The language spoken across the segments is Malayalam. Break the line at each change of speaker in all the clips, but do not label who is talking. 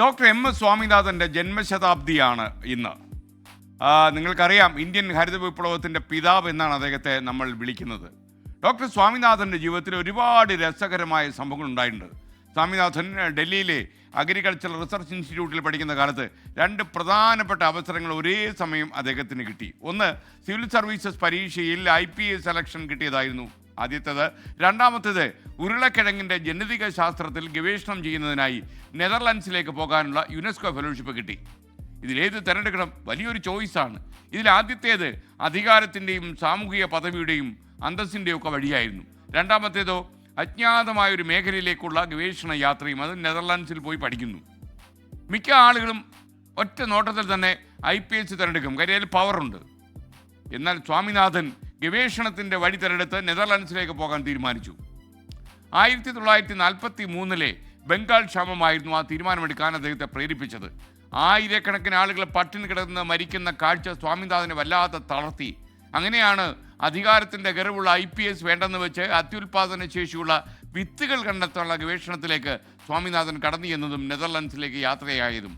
ഡോക്ടർ എം എസ് സ്വാമിനാഥന്റെ ജന്മശതാബ്ദിയാണ് ഇന്ന്. നിങ്ങൾക്കറിയാം ഇന്ത്യൻ ഹരിത വിപ്ലവത്തിന്റെ പിതാവ് എന്നാണ് അദ്ദേഹത്തെ നമ്മൾ വിളിക്കുന്നത്. ഡോക്ടർ സ്വാമിനാഥന്റെ ജീവിതത്തിൽ ഒരുപാട് രസകരമായ സംഭവങ്ങൾ ഉണ്ടായിട്ടുണ്ട്. സ്വാമിനാഥൻ ഡൽഹിയിലെ അഗ്രികൾച്ചർ റിസർച്ച് ഇൻസ്റ്റിറ്റ്യൂട്ടിൽ പഠിക്കുന്ന കാലത്ത് രണ്ട് പ്രധാനപ്പെട്ട അവസരങ്ങൾ ഒരേ സമയം അദ്ദേഹത്തിന് കിട്ടി. ഒന്ന് സിവിൽ സർവീസസ് പരീക്ഷയിൽ ഐ പി എസ് സെലക്ഷൻ കിട്ടിയതായിരുന്നു. ആദ്യത്തേത്. രണ്ടാമത്തേത് ഉരുളക്കിഴങ്ങിന്റെ ജനിതക ശാസ്ത്രത്തിൽ ഗവേഷണം ചെയ്യുന്നതിനായി നെതർലാൻഡ്സിലേക്ക് പോകാനുള്ള യുനെസ്കോ ഫെലോഷിപ്പ് കിട്ടി. ഇതിലേത് തിരഞ്ഞെടുക്കണം? വലിയൊരു ചോയ്സാണ് ഇതിൽ ആദ്യത്തേത് അധികാരത്തിന്റെയും സാമൂഹിക പദവിയുടെയും അന്തസ്സിന്റെയും ഒക്കെ വഴിയായിരുന്നു. രണ്ടാമത്തേതോ അജ്ഞാതമായ ഒരു മേഖലയിലേക്കുള്ള ഗവേഷണ യാത്രയും അത് നെതർലാൻഡ്സിൽ പോയി പഠിക്കുന്നു. മിക്ക ആളുകളും ഒറ്റ നോട്ടത്തിൽ തന്നെ ഐ പി എസ് തിരഞ്ഞെടുക്കും. കാര്യം അതിൽ പവറുണ്ട് എന്നാൽ സ്വാമിനാഥൻ ഗവേഷണത്തിന്റെ വഴി തെരഞ്ഞെടുത്ത് നെതർലാൻഡ്സിലേക്ക് പോകാൻ തീരുമാനിച്ചു. ആയിരത്തി തൊള്ളായിരത്തി നാൽപ്പത്തി മൂന്നിലെ ബംഗാൾ ക്ഷാമമായിരുന്നു ആ തീരുമാനമെടുക്കാൻ അദ്ദേഹത്തെ പ്രേരിപ്പിച്ചത്. ആയിരക്കണക്കിന് ആളുകൾ പട്ടിണി കിടന്ന് മരിക്കുന്ന കാഴ്ച സ്വാമിനാഥനെ വല്ലാതെ തളർത്തി. അങ്ങനെയാണ് അധികാരത്തിന്റെ ഗർവുള്ള ഐ പി എസ് വേണ്ടെന്ന് വെച്ച് അത്യുൽപാദന ശേഷിയുള്ള വിത്തുകൾ കണ്ടെത്താനുള്ള ഗവേഷണത്തിലേക്ക് സ്വാമിനാഥൻ കടന്നു എന്നതും നെതർലൻഡ്സിലേക്ക് യാത്രയായതും.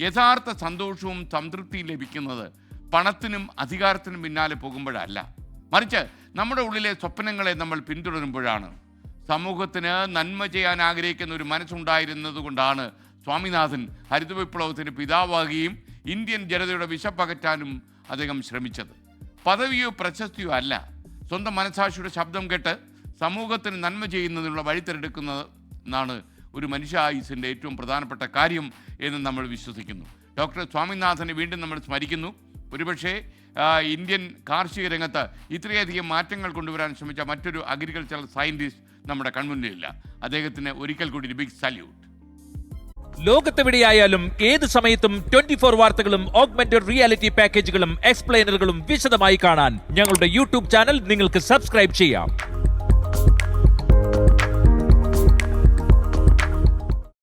യഥാർത്ഥ സന്തോഷവും സംതൃപ്തിയും ലഭിക്കുന്നത് പണത്തിനും അധികാരത്തിനും പിന്നാലെ പോകുമ്പോഴല്ല. മറിച്ച് നമ്മുടെ ഉള്ളിലെ സ്വപ്നങ്ങളെ നമ്മൾ പിന്തുടരുമ്പോഴാണ് സമൂഹത്തിന് നന്മ ചെയ്യാൻ ആഗ്രഹിക്കുന്ന ഒരു മനസ്സുണ്ടായിരുന്നത് കൊണ്ടാണ് സ്വാമിനാഥൻ ഹരിത വിപ്ലവത്തിന് പിതാവാകുകയും ഇന്ത്യൻ ജനതയുടെ വിശപ്പകറ്റാനും അദ്ദേഹം ശ്രമിച്ചത്. പദവിയോ പ്രശസ്തിയോ അല്ല. സ്വന്തം മനസാക്ഷിയുടെ ശബ്ദം കേട്ട് സമൂഹത്തിന് നന്മ ചെയ്യുന്നതിനുള്ള വഴി തിരഞ്ഞെടുക്കുന്നത് എന്നാണ് ഒരു മനുഷ്യായുസിന്റെ ഏറ്റവും പ്രധാനപ്പെട്ട കാര്യം എന്ന് നമ്മൾ വിശ്വസിക്കുന്നു. ഡോക്ടർ സ്വാമിനാഥനെ വീണ്ടും നമ്മൾ സ്മരിക്കുന്നു. ഒരുപക്ഷേ ഇന്ത്യൻ കാർഷിക രംഗത്ത് ഇത്രയധികം മാറ്റങ്ങൾ കൊണ്ടുവരാൻ ശ്രമിച്ച മറ്റൊരു അഗ്രികൾച്ചറൽ സയന്റിസ്റ്റ് നമ്മുടെ കൺമുന്നിലില്ല. അദ്ദേഹത്തിന് ഒരിക്കൽ കൂടി ബിഗ് സല്യൂട്ട്
ലോകത്തെവിടെയായാലും ഏത് സമയത്തും ട്വന്റി ഫോർ വാർത്തകളും ഓഗ്മെന്റഡ് റിയാലിറ്റി പാക്കേജുകളും എക്സ്പ്ലെയിനറുകളും വിശദമായി കാണാൻ ഞങ്ങളുടെ യൂട്യൂബ് ചാനൽ നിങ്ങൾക്ക് സബ്സ്ക്രൈബ് ചെയ്യാം.